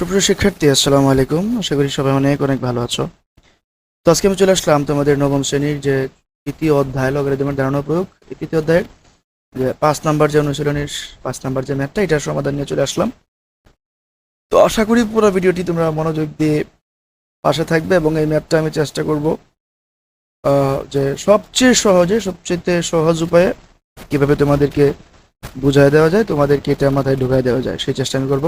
সুপ্রিয় শিক্ষার্থী, আসসালামু আলাইকুম। আশা করি সবাই অনেক অনেক ভালো আছো। তো আজকে আমি চলে আসলাম তোমাদের নবম শ্রেণির যে তৃতীয় অধ্যায় লগারিদমের ধারণা প্রয়োগ। এই তৃতীয় অধ্যায়ের যে পাঁচ নাম্বার যে অনুশীলনের পাঁচ নাম্বার যে ম্যাথটা, এটার সমাধান নিয়ে চলে আসলাম। তো আশা করি পুরো ভিডিওটি তোমরা মনোযোগ দিয়ে পাশে থাকবে এবং এই ম্যাথটা আমি চেষ্টা করব যে সবচেয়ে সহজে, সবচেয়ে সহজ উপায়ে কীভাবে তোমাদেরকে বুঝায় দেওয়া যায়, তোমাদেরকে এটা মাথায় ঢুকাই দেওয়া যায়, সেই চেষ্টা আমি করব।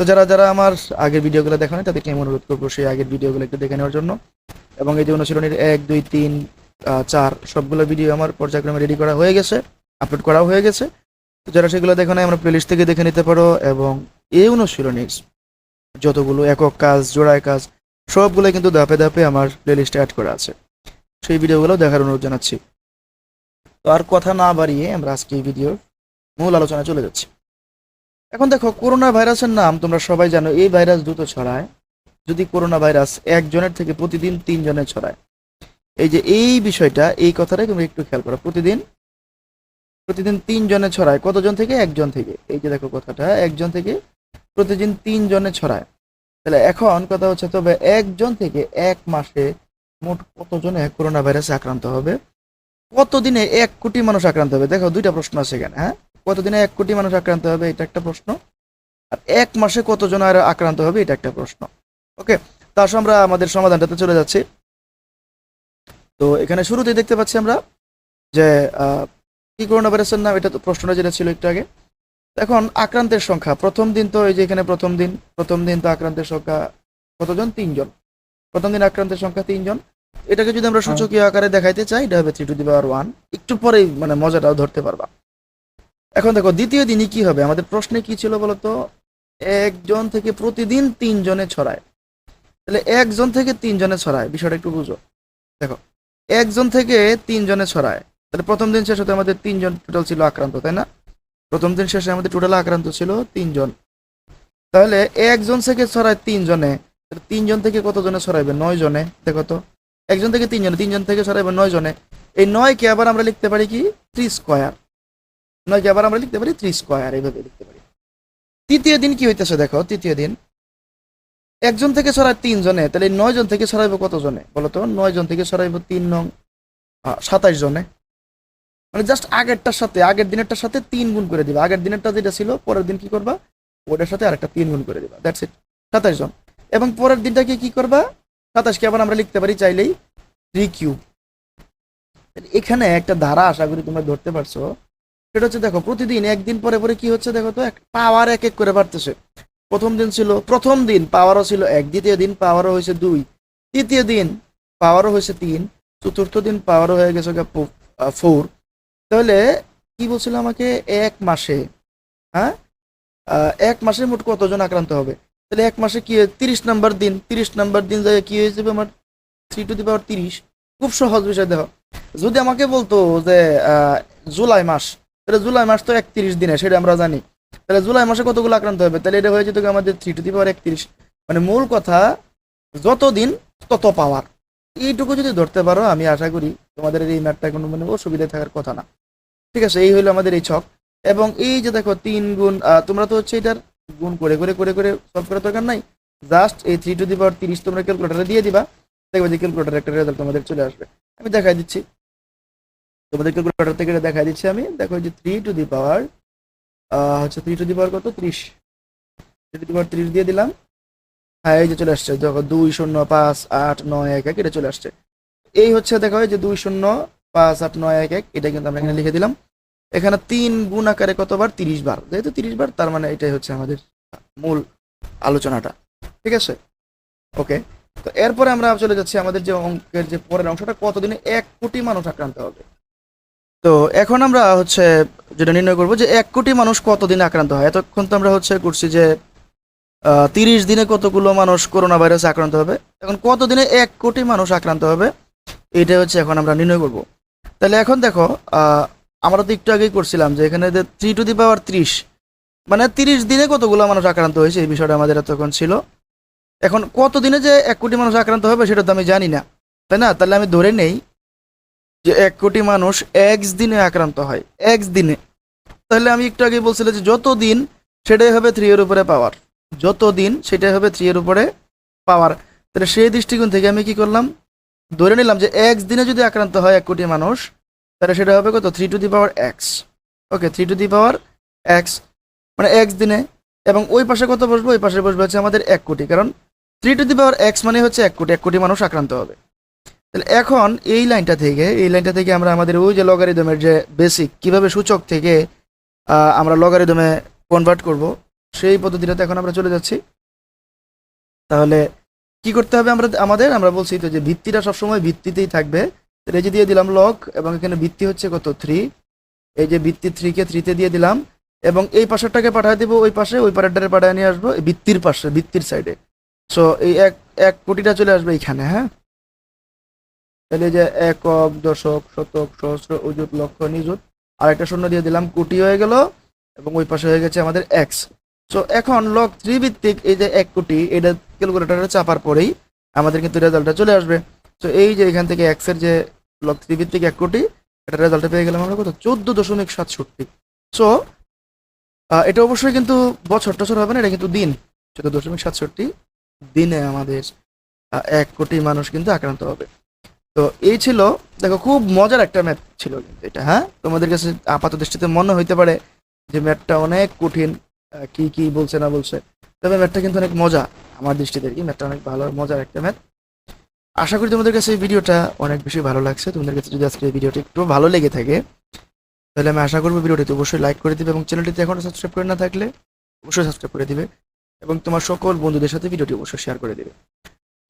তো যারা যারা আমার আগের ভিডিওগুলো দেখো তাদেরকে আমি অনুরোধ করব সেই আগের ভিডিওগুলো একটু দেখে নেওয়ার জন্য। এবং এই যে অনুশীলনের এক, দুই, তিন চার, সবগুলো ভিডিও আমার পর্যায়ক্রমে রেডি করা হয়ে গেছে আপলোড করা হয়ে গেছে। তো যারা সেগুলো দেখো না আমরা প্লেলিস্ট থেকে দেখে নিতে পারো এবং এই অনুশীলনের যতগুলো একক কাজ, জোড়ায় কাজ, সবগুলো কিন্তু ধাপে ধাপে আমার প্লেলিস্টে অ্যাড করা আছে। সেই ভিডিওগুলো দেখার অনুরোধ জানাচ্ছি। তো আর কথা না বাড়িয়ে আমরা আজকে এই ভিডিওর মূল আলোচনায় চলে যাচ্ছি। এখন দেখো করোনা ভাইরাসের নাম তোমরা সবাই জানো, এই ভাইরাস দ্রুত ছড়ায়। যদি করোনা ভাইরাস একজনের থেকে প্রতিদিন তিনজনে ছড়ায়। এই যে এই বিষয়টা, এই কথাটাই তোমরা একটু খেয়াল করো। প্রতিদিন প্রতিদিন তিনজনে ছড়ায়, কতজন থেকে? একজন থেকে। এই যে দেখো কথাটা, একজন থেকে প্রতিদিন তিনজনে ছড়ায়। তাহলে এখন কথা হচ্ছে, তবে একজন থেকে এক মাসে মোট কতজনে করোনা ভাইরাসে আক্রান্ত হবে? কতদিনে এক কোটি মানুষ আক্রান্ত হবে? দেখো, দুইটা প্রশ্ন আছে এখানে হ্যাঁ? কতদিনে এক কোটি মানুষ আক্রান্ত হবে, এটা একটা প্রশ্ন। আর এক মাসে কতজন আর আক্রান্ত হবে, এটা একটা প্রশ্ন। ওকে তার সঙ্গে আমরা আমাদের সমাধানটাতে চলে যাচ্ছি। তো এখানে শুরুতেই দেখতে পাচ্ছি আমরা যে কি করোনা ভাইরাসের নাম, এটা তো প্রশ্নটা যেটা ছিল একটু আগে। এখন আক্রান্তের সংখ্যা, প্রথম দিন তো এই যে এখানে প্রথম দিন প্রথম দিন তো আক্রান্তের সংখ্যা কতজন? তিনজন। প্রথম দিন আক্রান্তের সংখ্যা তিনজন। এটাকে যদি আমরা সূচকীয় আকারে দেখাইতে চাই, এটা হবে three to the power one একটু পরেই মানে মজাটাও ধরতে পারবা। এখন দেখো, দ্বিতীয় দিনই কি হবে? আমাদের প্রশ্নে কি ছিল বলতো? একজন থেকে প্রতিদিন তিনজনে ছড়ায়। তাহলে একজন থেকে তিনজনে ছড়ায়, বিষয়টা একটু বুঝো। দেখো, একজন থেকে তিনজনে ছড়ায়। তাহলে প্রথম দিন শেষ হতে আমাদের তিনজন টোটাল ছিল আক্রান্ত, তাই না? প্রথম দিন শেষে আমাদের টোটাল আক্রান্ত ছিল তিনজন। তাহলে একজন থেকে ছড়ায় তিনজনে তিনজন থেকে কতজনে ছড়াইবে? নয় জনে দেখো তো। একজন থেকে তিনজনে, তিনজন থেকে ছড়াইবে নয় জনে এই নয়কে আবার আমরা লিখতে পারি কি? থ্রি স্কোয়ার নয়কে আবার আমরা লিখতে পারি থ্রি স্কোয়ার এইভাবে লিখতে পারি। তৃতীয় দিন কি হইতেছে দেখো, তৃতীয় দিন। একজন থেকে ছড়ায় তিনজনে তাহলে নয় জন থেকে ছড়াইবো কত জনে? বলো তো, নয় জন থেকে ছড়াইবো তিন নং সাতাইশ জনে। মানে জাস্ট আগেরটার সাথে, আগের দিনেরটার সাথে তিন গুণ করে দিবা। আগের দিনেরটা যেটা ছিল, পরের দিন কি করবা? ওটার সাথে আরেকটা তিন গুণ করে দিবা। দ্যাটস ইট সাতাইশ জন। এবং পরের দিনটাকে কি করবা? সাতাশকে আবার আমরা লিখতে পারি চাইলেই থ্রি কিউব এখানে একটা ধারা আশা করি তোমরা ধরতে পারছ। সেটা হচ্ছে দেখো, প্রতিদিন একদিন পরে পরে কি হচ্ছে দেখো তো? এক পাওয়ার এক এক করে বাড়তেছে। প্রথম দিন ছিল, প্রথম দিন পাওয়ারও ছিল এক, দ্বিতীয় দিন পাওয়ারও হয়েছে দুই, তৃতীয় দিন পাওয়ারও হয়েছে তিন, চতুর্থ দিন পাওয়ারও হয়ে গেছে ফোর তাহলে কি বলছিল আমাকে? এক মাসে হ্যাঁ? এক মাসে মোট কতজন আক্রান্ত হবে? তাহলে এক মাসে কি তিরিশ নাম্বার দিন, তিরিশ নাম্বার দিন যায় কি হয়ে যাবে আমার? থ্রি টু দি পাওয়ার তিরিশ। খুব সহজ বিষয় দেখো। যদি আমাকে বলতো যে জুলাই মাস তাহলে জুলাই মাস তো একত্রিশ দিনে, সেটা আমরা জানি। তাহলে জুলাই মাসে কতগুলো আক্রান্ত হবে? তাহলে এটা হয়ে যেত আমাদের থ্রি টু দি পাওয়ার একত্রিশ। মানে মূল কথা যত দিন তত পাওয়ার এইটুকু যদি ধরতে পারো, আমি আশা করি তোমাদের এই ম্যাটটা কোনো মানে অসুবিধায় থাকার কথা না। ঠিক আছে, এই হলো আমাদের এই ছক। এবং এই যে দেখো, তিন গুণ তোমরা তো হচ্ছে এটার গুণ করে করে করে করে সলভ করার দরকার নাই। জাস্ট এই থ্রি টু দি পাওয়ার তিরিশ তোমরা ক্যালকুলেটারে দিয়ে দিবা। দেখবে যে ক্যালকুলেটার একটা রেজাল্ট তোমাদের চলে আসবে। আমি দেখাই দিচ্ছি। তোমাদের ক্যালকুলেটার থেকে এটা দেখাই দিচ্ছি আমি। দেখো যে থ্রি টু দি পাওয়ার হচ্ছে থ্রি টু দি পাওয়ার কত? ত্রিশ। থ্রি টু দি পাওয়ার ত্রিশ দিয়ে দিলাম। হ্যাঁ এই যে চলে আসছে। দেখো দুই শূন্য পাঁচ আট নয় এক এক, এটা চলে আসছে। এই হচ্ছে দেখো যে দুই শূন্য পাঁচ আট নয় এক এক, এটা কিন্তু আমরা এখানে লিখে দিলাম। এখানে তিন গুণ আকারে কতবার? তিরিশ বার। যেহেতু তিরিশ বার, তার মানে এটাই হচ্ছে আমাদের মূল আলোচনাটা। ঠিক আছে? ওকে। তো এরপরে আমরা চলে যাচ্ছি আমাদের যে অঙ্কের যে পরের অংশটা, কতদিনে এক কোটি মানুষ আক্রান্ত হবে? তো এখন আমরা হচ্ছে যেটা নির্ণয় করব যে এক কোটি মানুষ কতদিনে আক্রান্ত হয়? এতক্ষণ তো আমরা হচ্ছে করছি যে তিরিশ দিনে কতগুলো মানুষ করোনা ভাইরাসে আক্রান্ত হবে। এখন কতদিনে এক কোটি মানুষ আক্রান্ত হবে? এটা হচ্ছে এখন আমরা নির্ণয় করব। তাহলে এখন দেখো আমরা তো একটু আগেই করছিলাম যে এখানে যে থ্রি টু দি পাওয়ার ত্রিশ মানে তিরিশ দিনে কতগুলো মানুষ আক্রান্ত হয়েছে এই বিষয়টা আমাদের এতক্ষণ ছিল। এখন কত দিনে যে এক কোটি মানুষ আক্রান্ত হবে সেটা তো আমি জানি না, তাই না? তাহলে আমি ধরে নেই যে এক কোটি মানুষ এক্স দিনে আক্রান্ত হয় এক্স দিনে। তাহলে আমি একটু আগে বলছিলাম যে যত দিন সেটাই হবে থ্রি এর উপরে পাওয়ার যত দিন সেটাই হবে থ্রি এর উপরে পাওয়ার তাহলে সেই দৃষ্টিকোণ থেকে আমি কি করলাম? ধরে নিলাম যে এক্স দিনে যদি আক্রান্ত হয় এক কোটি মানুষ, তাহলে সেটা হবে কত? Three to the power x okay three to the power x মানে এক্স দিনে। এবং ওই পাশে কত বসবে? ওই পাশে বসবে হচ্ছে আমাদের এক কোটি। কারণ three to the power x মানে হচ্ছে এক কোটি। এক কোটি মানুষ আক্রান্ত হবে। তাহলে এখন এই লাইনটা থেকে, এই লাইনটা থেকে আমরা আমাদের ওই যে লগারিদমের যে বেসিক কীভাবে সূচক থেকে আমরা লগারিদমে কনভার্ট করব, সেই পদ্ধতিটাতে এখন আমরা চলে যাচ্ছি। তাহলে কি করতে হবে আমরা, আমাদের? আমরা বলছি তো যে ভিত্তিটা সবসময় ভিত্তিতেই থাকবে। তাহলে এই যে দিয়ে দিলাম লগ এবং এখানে ভিত্তি হচ্ছে কত? থ্রি এই যে ভিত্তি থ্রিকে থ্রিতে দিয়ে দিলাম, এবং এই পাশেরটাকে পাঠিয়ে দেবো ওই পাশে, ওই পাশেরটাকে পাঠিয়ে নিয়ে আসব ভিত্তির পাশে, ভিত্তির সাইডে সো এই এক এক কোটিটা চলে আসবে এইখানে হ্যাঁ? তাহলে যে একক দশক, শতক, সহস্র অযুত লক্ষ, নিযুত আর একটা শূন্য দিয়ে দিলাম, কোটি হয়ে গেল, এবং ওই পাশে হয়ে গেছে আমাদের এক্স সো এখন লক থ্রি ভিত্তিক এই যে এক কোটি, এটা ক্যালকুলেটারে চাপার পরেই আমাদের কিন্তু রেজাল্টটা চলে আসবে। তো এই যে এখান থেকে এক্সের যে লক থ্রি ভিত্তিক এক কোটি, এটা রেজাল্টটা পেয়ে গেলাম আমরা কত? চোদ্দ দশমিক সাতষট্টি। সো এটা অবশ্যই কিন্তু বছর টছর হবে না, এটা কিন্তু দিন। চোদ্দ দশমিক সাতষট্টি দিনে আমাদের এক কোটি মানুষ কিন্তু আক্রান্ত হবে। তো এই ছিল, দেখো খুব মজার একটা ম্যাথ ছিল কিন্তু এটা হ্যাঁ? তোমাদের কাছে আপাত দৃষ্টিতে মনে হইতে পারে যে ম্যাথটা অনেক কঠিন কি কি বলছে, না বলছে। তবে ম্যাথটা কিন্তু অনেক মজা, আমার দৃষ্টিতে কি। ম্যাথটা অনেক ভালো, মজার একটা ম্যাথ আশা করি তোমাদের কাছে এই ভিডিওটা অনেক বেশি ভালো লাগছে। তোমাদের কাছে যদি আজকে এই ভিডিওটা একটু ভালো লেগে থাকে, তাহলে আমি আশা করব ভিডিওটিতে অবশ্যই লাইক করে দিবে এবং চ্যানেলটিতে এখনও সাবস্ক্রাইব করে না থাকলে অবশ্যই সাবস্ক্রাইব করে দিবে এবং তোমার সকল বন্ধুদের সাথে ভিডিওটি অবশ্যই শেয়ার করে দিবে।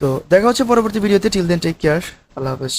তো দেখা হচ্ছে পরবর্তী ভিডিওতে। টিল দেন টেক কেয়ার আল্লাহ হাফেজ।